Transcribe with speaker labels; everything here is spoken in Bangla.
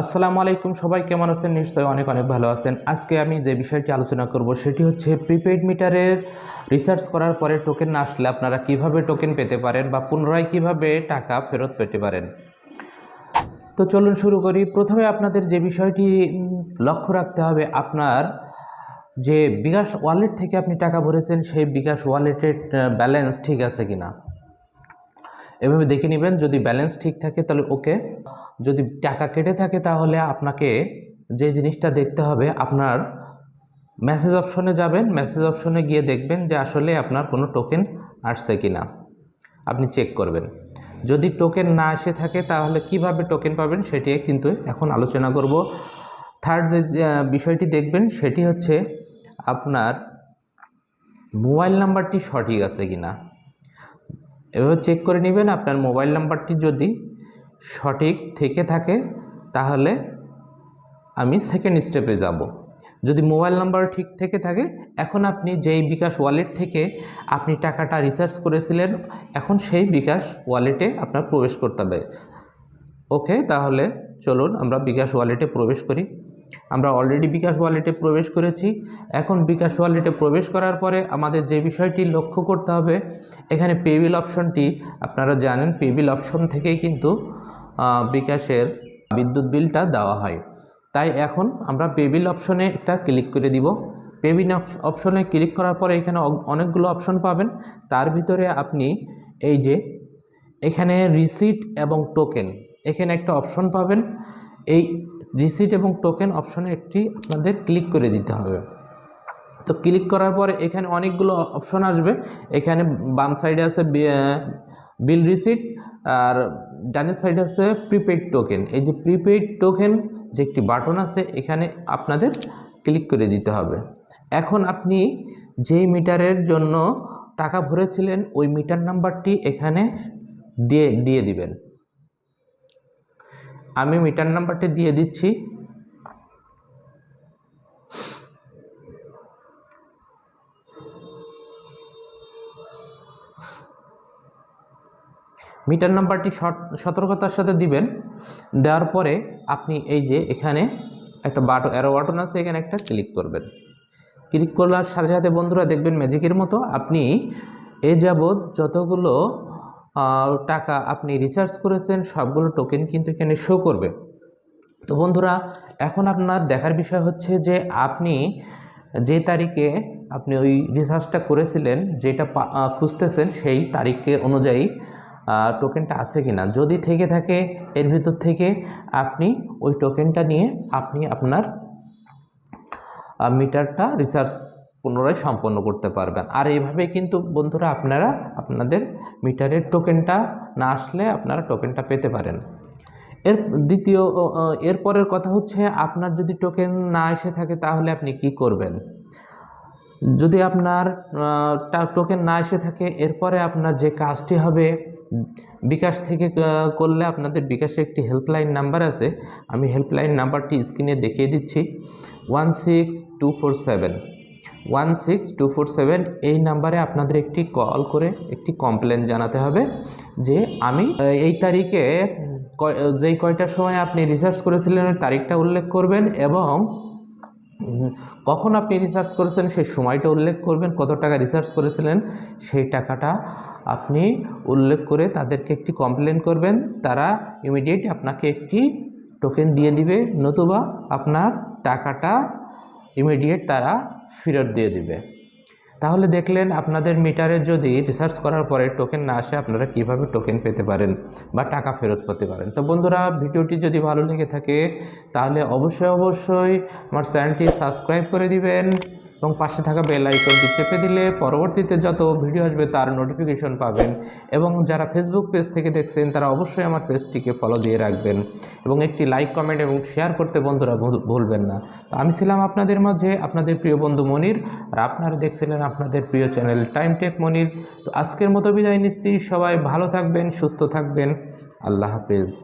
Speaker 1: আসসালামু আলাইকুম, সবাই কেমন আছেন? নিশ্চয়ই অনেক অনেক ভালো আছেন। আজকে আমি যে বিষয়টি আলোচনা করব, সেটি হচ্ছে প্রিপেইড মিটারের রিসার্চ করার পরে টোকেন না আসলে আপনারা কীভাবে টোকেন পেতে পারেন বা পুনরায় কীভাবে টাকা ফেরত পেতে পারেন। তো চলুন শুরু করি। প্রথমে আপনাদের যে বিষয়টি লক্ষ্য রাখতে হবে, আপনার যে বিকাশ ওয়ালেট থেকে আপনি টাকা ভরেছেন, সেই বিকাশ ওয়ালেটের ব্যালেন্স ঠিক আছে কিনা। এভাবে দেখে নেবেন যদি ব্যালেন্স ঠিক থাকে তাহলে ওকে যদি টাকা কেটে থাকে তাহলে আপনাকে যে জিনিসটা দেখতে হবে, আপনার মেসেজ অপশনে যাবেন মেসেজ অপশনে গিয়ে দেখবেন যে আসলে আপনার কোনো টোকেন আসছে কি না আপনি চেক করবেন। যদি টোকেন না এসে থাকে তাহলে কীভাবে টোকেন পাবেন সেটি কিন্তু এখন আলোচনা করব। থার্ড যে বিষয়টি দেখবেন সেটি হচ্ছে আপনার মোবাইল নাম্বারটি সঠিক আছে কি না এভাবে চেক করে নেবেন আপনার মোবাইল নাম্বারটি যদি সঠিক থেকে থাকে, তাহলে আমি সেকেন্ড স্টেপে যাব। যদি মোবাইল নাম্বার ঠিক থেকে থাকে, এখন আপনি যেই বিকাশ ওয়ালেট থেকে আপনি টাকাটা রিচার্জ করেছিলেন, এখন সেই বিকাশ ওয়ালেটে আপনার প্রবেশ করতে হবে। ওকে তাহলে চলুন আমরা বিকাশ ওয়ালেটে প্রবেশ করি। আমরা অলরেডি বিকাশ ওয়ালেটে প্রবেশ করেছি। এখন বিকাশ ওয়ালেটে প্রবেশ করার পরে আমাদের যে বিষয়টি লক্ষ্য করতে হবে, এখানে পেবিল অপশনটি আপনারা জানেন পেবিল অপশন থেকেই কিন্তু বিকাশের বিদ্যুৎ বিলটা দেওয়া হয়। তাই এখন আমরা পেবিল অপশনে একটা ক্লিক করে দিব। পেবিল অপশনে ক্লিক করার পরে এখানে অনেকগুলো অপশন পাবেন। তার ভিতরে আপনি এই যে, এখানে রিসিট এবং টোকেন এখানে একটা অপশন পাবেন। এই রিসিট এবং টোকেন অপশনে একটি আপনাদের ক্লিক করে দিতে হবে। তো ক্লিক করার পরে এখানে অনেকগুলো অপশন আসবে। এখানে বাম সাইডে আছে বিল রিসিট আর ডানের সাইডে আছে প্রিপেড টোকেন। এই যে প্রিপেড টোকেন যে একটি বাটন আছে, এখানে আপনাদের ক্লিক করে দিতে হবে। এখন আপনি যেই মিটারের জন্য টাকা ভরেছিলেন, ওই মিটার নাম্বারটি এখানে দিয়ে দিয়ে দিবেন। আমি মিটার নাম্বারটি দিয়ে দিচ্ছি। মিটার নাম্বারটি সত- সতর্কতার সাথে দিবেন। দেওয়ার পরে আপনি এই যে এখানে একটা বাটন অ্যারো বাটন আছে, এখানে একটা ক্লিক করবেন। ক্লিক করার সাথে সাথে বন্ধুরা দেখবেন ম্যাজিকের মতো আপনি এ যাবৎ যতগুলো টাকা আপনি রিচার্জ করেছেন, সবগুলো টোকেন কিন্তু এখানে শো করবে। তো বন্ধুরা, এখন আপনার দেখার বিষয় হচ্ছে যে আপনি যে তারিখে আপনি ওই রিসার্চটা করেছিলেন, যেটা খুঁজতেছেন সেই তারিখের অনুযায়ী টোকেনটা আছে কিনা। যদি থেকে থাকে, এর ভিতর থেকে আপনি ওই টোকেনটা নিয়ে আপনি আপনার মিটারটা রিচার্জ পুনরায় সম্পন্ন করতে পারবেন। আর এইভাবে কিন্তু বন্ধুরা আপনারা আপনাদের মিটারের টোকেনটা না আসলে আপনারা টোকেনটা পেতে পারেন। এর দ্বিতীয় এরপরের কথা হচ্ছে আপনার যদি টোকেন না এসে থাকে তাহলে আপনি কি করবেন? যদি আপনার টোকেন না এসে থাকে, এরপরে আপনার যে কাজটি হবে, বিকাশ থেকে করলে আপনাদের বিকাশে একটি হেল্পলাইন নাম্বার আছে। আমি হেল্পলাইন নাম্বারটি স্ক্রিনে দেখিয়ে দিচ্ছি। One six two four seven one six two four seven এই নাম্বারে আপনাদের একটি কল করে একটি কমপ্লেন জানাতে হবে যে আমি এই তারিখে যেই কয়টার সময় আপনি রিসার্চ করেছিলেন ওই তারিখটা উল্লেখ করবেন এবং কখন আপনি রিসার্চ করেছেন সেই সময়টা উল্লেখ করবেন, কত টাকা রিসার্চ করেছিলেন, সেই টাকাটা আপনি উল্লেখ করে তাদেরকে একটি কমপ্লেন করবেন, তারা ইমিডিয়েট আপনাকে একটি টোকেন দিয়ে দিবে, নতুবা আপনার টাকাটা ইমিডিয়েট তারা ফেরত দিয়ে দিবে। তাহলে দেখলেন আপনাদের মিটারে যদি রিসার্চ করার পরে টোকেন না আসে, আপনারা কীভাবে টোকেন পেতে পারেন বা টাকা ফেরত পেতে পারেন? তো বন্ধুরা, ভিডিওটি যদি ভালো লেগে থাকে, তাহলে অবশ্যই অবশ্যই আমার চ্যানেলটি সাবস্ক্রাইব করে দিবেন। এবং পাশে থাকা বেল আইকনটি চেপে দিলে পরবর্তীতে যত ভিডিও আসবে তার নোটিফিকেশন পাবেন। এবং যারা ফেসবুক পেজ থেকে দেখছেন, তারা অবশ্যই আমার পেজটিকে ফলো দিয়ে রাখবেন। এবং একটি লাইক কমেন্ট এবং শেয়ার করতে বন্ধুরা ভুল- ভুলবেন না। তো আমি ছিলাম আপনাদের মাঝে আপনাদের প্রিয় বন্ধু মনির, আর আপনারা দেখছিলেন আপনাদের প্রিয় চ্যানেল টাইম টেক মনির। তো আজকের মতো বিদায় নিচ্ছি। সবাই ভালো থাকবেন, সুস্থ থাকবেন। আল্লাহ হাফেজ।